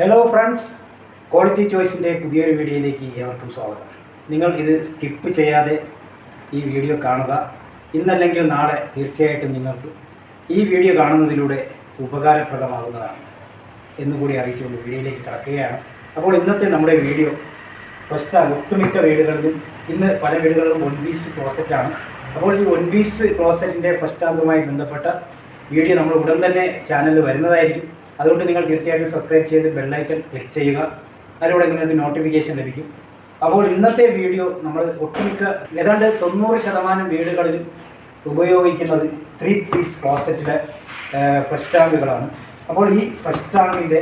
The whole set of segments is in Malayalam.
ഹലോ ഫ്രണ്ട്സ് ക്വാളിറ്റി ചോയ്സിന്റെ പുതിയൊരു വീഡിയോയിലേക്ക് ഏവർക്കും സ്വാഗതം. നിങ്ങൾ ഇത് സ്കിപ്പ് ചെയ്യാതെ ഈ വീഡിയോ കാണുക. ഇന്നല്ലെങ്കിൽ നാളെ തീർച്ചയായിട്ടും നിങ്ങൾക്ക് ഈ വീഡിയോ കാണുന്നതിലൂടെ ഉപകാരപ്രദമാകുന്നതാണ് എന്നുകൂടി അറിയിച്ചുകൊണ്ട് വീഡിയോയിലേക്ക് കടക്കുകയാണ്. അപ്പോൾ ഇന്നത്തെ നമ്മുടെ വീഡിയോ ഫസ്റ്റ് ഒട്ടുമിക്ക വീടുകളിലും ഇന്ന് പല വീടുകളിലും വൺ പീസ് ക്ലോസറ്റാണ് അപ്പോൾ ഈ വൺ പീസ് ക്ലോസറ്റിന്റെ ഫസ്റ്റ് ആകുമായി ബന്ധപ്പെട്ട വീഡിയോ നമ്മൾ ഉടൻ തന്നെ ചാനലിൽ വരുന്നതായിരിക്കും. അതുകൊണ്ട് നിങ്ങൾ തീർച്ചയായിട്ടും സബ്സ്ക്രൈബ് ചെയ്ത് ബെല്ലൈക്കൺ ക്ലിക്ക് ചെയ്യുക. അതിലൂടെ നിങ്ങൾക്ക് നോട്ടിഫിക്കേഷൻ ലഭിക്കും. അപ്പോൾ ഇന്നത്തെ വീഡിയോ നമ്മൾ ഒട്ടുമിക്ക ഏതാണ്ട് തൊണ്ണൂറ് ശതമാനം വീടുകളിലും ഉപയോഗിക്കുന്നത് ത്രീ പീസ് ക്ലോസറ്റിലെ ഫ്രഷ് ടാങ്കുകളാണ് അപ്പോൾ ഈ ഫ്രഷ് ടാങ്കിന്റെ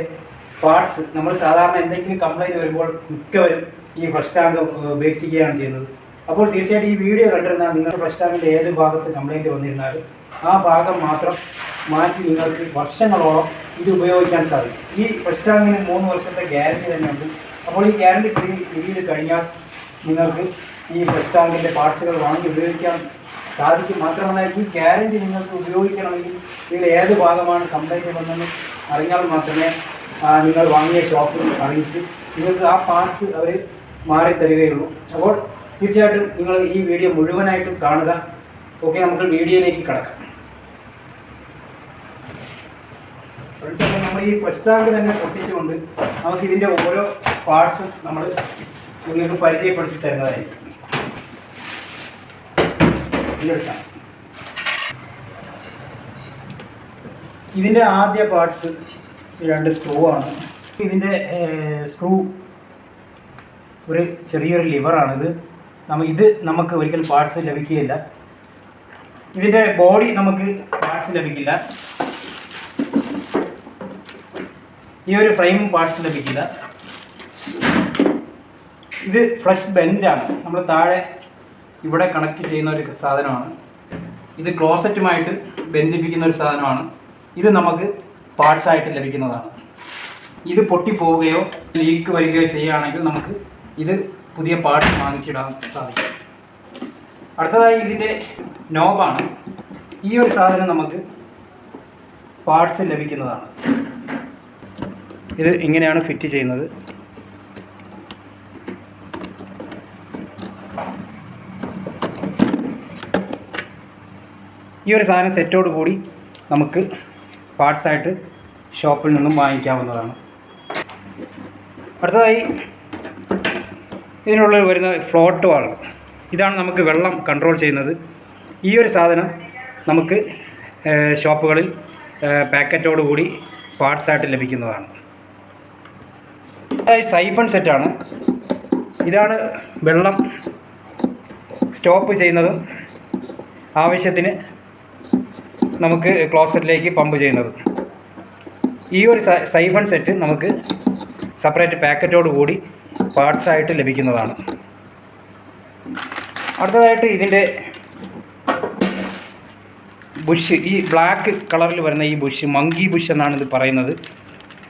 പാർട്സ് നമ്മൾ സാധാരണ എന്തെങ്കിലും കംപ്ലൈന്റ് വരുമ്പോൾ മിക്കവരും ഈ ഫ്രഷ് ടാങ്ക് ഉപേക്ഷിക്കുകയാണ് ചെയ്യുന്നത്. അപ്പോൾ തീർച്ചയായിട്ടും ഈ വീഡിയോ കണ്ടിരുന്നാൽ നിങ്ങളുടെ ഫ്രഷ് ടാങ്കിന്റെ ഏത് ഭാഗത്ത് കംപ്ലൈന്റ് വന്നിരുന്നാലും ആ ഭാഗം മാത്രം മാറ്റി നിങ്ങൾക്ക് വർഷങ്ങളോളം ഇത് ഉപയോഗിക്കാൻ സാധിക്കും. ഈ ഫസ്റ്റ് ടാങ്കിന് മൂന്ന് വർഷത്തെ ഗ്യാരണ്ടി തന്നെയുണ്ട്. അപ്പോൾ ഈ ഗ്യാരണ്ടി പിരീഡ് കഴിഞ്ഞാൽ നിങ്ങൾക്ക് ഈ ഫസ്റ്റ് ടാങ്കിന്റെ പാർട്സുകൾ വാങ്ങി ഉപയോഗിക്കാൻ സാധിക്കും. മാത്രമല്ല ഈ ഗ്യാരണ്ടി നിങ്ങൾക്ക് ഉപയോഗിക്കണമെങ്കിൽ ഇതിൽ ഏത് ഭാഗമാണ് കംപ്ലൈന്റ് വന്നെന്ന് അറിഞ്ഞാൽ മാത്രമേ നിങ്ങൾ വാങ്ങിയ ഷോപ്പിൽ അറിയിച്ച് നിങ്ങൾക്ക് ആ പാർട്സ് അവർ മാറി തരികയുള്ളൂ അപ്പോൾ തീർച്ചയായിട്ടും നിങ്ങൾ ഈ വീഡിയോ മുഴുവനായിട്ടും കാണുക. ഓക്കെ നമുക്ക് വീഡിയോയിലേക്ക് കിടക്കാം. നമ്മൾ ഈ ഫസ്റ്റ് തന്നെ പൊട്ടിച്ചുകൊണ്ട് നമുക്ക് ഇതിന്റെ ഓരോ പാർട്സും നമ്മൾ നിങ്ങൾക്ക് പരിചയപ്പെടുത്തി തരുന്നതായിരിക്കും. ഇതെടുക്കാം. ഇതിന്റെ ആദ്യ പാർട്സ് രണ്ട് സ്ക്രൂ ആണ്. ഇതിന്റെ സ്ക്രൂ ഒരു ചെറിയൊരു ലിവറാണിത് നമ്മ ഇത് നമുക്ക് ഒരിക്കലും പാർട്സ് ലഭിക്കുകയില്ല. ഇതിന്റെ ബോഡി നമുക്ക് പാർട്സ് ലഭിക്കില്ല. ഈ ഒരു ഫ്രെയിം പാർട്സ് ലഭിക്കില്ല. ഇത് ഫ്ലഷ് ബെൻഡാണ് നമ്മൾ താഴെ ഇവിടെ കണക്ട് ചെയ്യുന്ന ഒരു സാധനമാണ്. ഇത് ക്ലോസറ്റുമായിട്ട് ബന്ധിപ്പിക്കുന്ന ഒരു സാധനമാണ്. ഇത് നമുക്ക് പാർട്സ് ആയിട്ട് ലഭിക്കുന്നതാണ്. ഇത് പൊട്ടിപ്പോവുകയോ ലീക്ക് വരികയോ ചെയ്യുകയാണെങ്കിൽ നമുക്ക് ഇത് പുതിയ പാർട്സ് വാങ്ങിച്ചിടാൻ സാധിക്കും. അടുത്തതായി ഇതിന്റെ നോബാണ്. ഈ ഒരു സാധനം നമുക്ക് പാർട്സ് ലഭിക്കുന്നതാണ്. ഇത് ഇങ്ങനെയാണ് ഫിറ്റ് ചെയ്യുന്നത്. ഈ ഒരു സാധനം സെറ്റോട് കൂടി നമുക്ക് പാർട്സായിട്ട് ഷോപ്പിൽ നിന്നും വാങ്ങിക്കാവുന്നതാണ്. അടുത്തതായി ഇതിനുള്ളിൽ വരുന്ന ഫ്ലോട്ട് വാൾ. ഇതാണ് നമുക്ക് വെള്ളം കൺട്രോൾ ചെയ്യുന്നത്. ഈ ഒരു സാധനം നമുക്ക് ഷോപ്പുകളിൽ പാക്കറ്റോട് കൂടി പാർട്സായിട്ട് ലഭിക്കുന്നതാണ്. അടുത്തതായി സൈഫൺ സെറ്റാണ് ഇതാണ് വെള്ളം സ്റ്റോപ്പ് ചെയ്യുന്നതും ആവശ്യത്തിന് നമുക്ക് ക്ലോസറ്റിലേക്ക് പമ്പ് ചെയ്യുന്നതും. ഈ ഒരു സൈഫൺ സെറ്റ് നമുക്ക് സെപ്പറേറ്റ് പാക്കറ്റോട് കൂടി പാർട്സായിട്ട് ലഭിക്കുന്നതാണ്. അടുത്തതായിട്ട് ഇതിന്റെ ബുഷ് ഈ ബ്ലാക്ക് കളറിൽ വരുന്ന ഈ ബുഷ് മങ്കി ബുഷ് എന്നാണ് ഇത് പറയുന്നത്.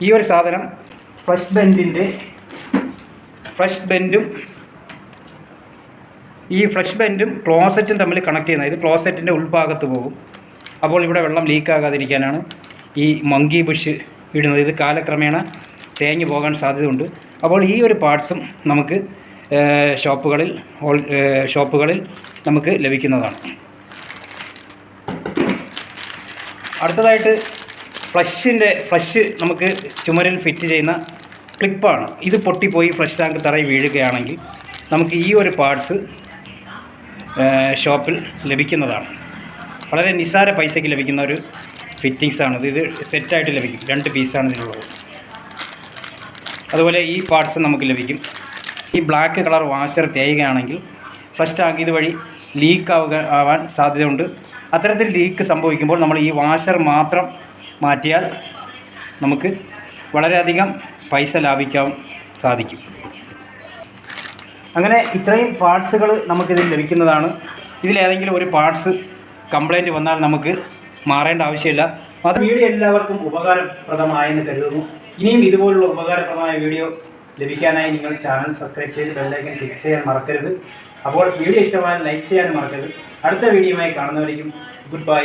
ഈ ഒരു സാധനം ഫ്ലഷ് ബെൻഡിന്റെ ഫ്ലഷ് ബെൻഡും ഈ ഫ്ലഷ് ബെൻഡും ക്ലോസറ്റും തമ്മിൽ കണക്ട് ചെയ്യുന്നത് ഇത് ക്ലോസറ്റിന്റെ ഉൾഭാഗത്ത് പോകും. അപ്പോൾ ഇവിടെ വെള്ളം ലീക്കാകാതിരിക്കാനാണ് ഈ മങ്കി ബുഷ് ഇടുന്നത്. ഇത് കാലക്രമേണ തേഞ്ഞു പോകാൻ സാധ്യതയുണ്ട്. അപ്പോൾ ഈ ഒരു പാർട്സും നമുക്ക് ഷോപ്പുകളിൽ ഷോപ്പുകളിൽ നമുക്ക് ലഭിക്കുന്നതാണ്. അടുത്തതായിട്ട് ഫ്ലഷിന്റെ ഫ്ലഷ് നമുക്ക് ചുമരിൽ ഫിറ്റ് ചെയ്യുന്ന ക്ലിപ്പാണ്. ഇത് പൊട്ടിപ്പോയി ഫ്ലഷ് ടാങ്ക് തറയിൽ വീഴുകയാണെങ്കിൽ നമുക്ക് ഈ ഒരു പാർട്സ് ഷോപ്പിൽ ലഭിക്കുന്നതാണ്. വളരെ നിസ്സാര പൈസയ്ക്ക് ലഭിക്കുന്ന ഒരു ഫിറ്റിങ്സാണ് ഇത് സെറ്റായിട്ട് ലഭിക്കും. രണ്ട് പീസാണ് ഇതിനുള്ളത്. അതുപോലെ ഈ പാർട്സ് നമുക്ക് ലഭിക്കും. ഈ ബ്ലാക്ക് കളർ വാഷർ തേയുകയാണെങ്കിൽ ഫസ്റ്റ് ആക്കിയത് ഇതുവഴി ലീക്ക് ആവുക ആവാൻ സാധ്യതയുണ്ട്. അത്തരത്തിൽ ലീക്ക് സംഭവിക്കുമ്പോൾ നമ്മൾ ഈ വാഷർ മാത്രം മാറ്റിയാൽ നമുക്ക് വളരെയധികം പൈസ ലാഭിക്കാൻ സാധിക്കും. അങ്ങനെ ഇത്രയും പാർട്സുകൾ നമുക്കിതിൽ ലഭിക്കുന്നതാണ്. ഇതിലേതെങ്കിലും ഒരു പാർട്സ് കംപ്ലൈന്റ് വന്നാൽ നമുക്ക് മാറേണ്ട ആവശ്യമില്ല. അത് വീഡിയോ എല്ലാവർക്കും ഉപകാരപ്രദമായെന്ന് കരുതുന്നു. ഇനിയും ഇതുപോലുള്ള ഉപകാരപ്രദമായ വീഡിയോ ലഭിക്കാനായി നിങ്ങൾ ചാനൽ സബ്സ്ക്രൈബ് ചെയ്ത് ബെല്ലൈക്കൻ ക്ലിക്ക് ചെയ്യാൻ മറക്കരുത്. അപ്പോൾ വീഡിയോ ഇഷ്ടമായാൽ ലൈക്ക് ചെയ്യാൻ മറക്കരുത്. അടുത്ത വീഡിയോയുമായി കാണുന്നവരേക്കും ഗുഡ് ബൈ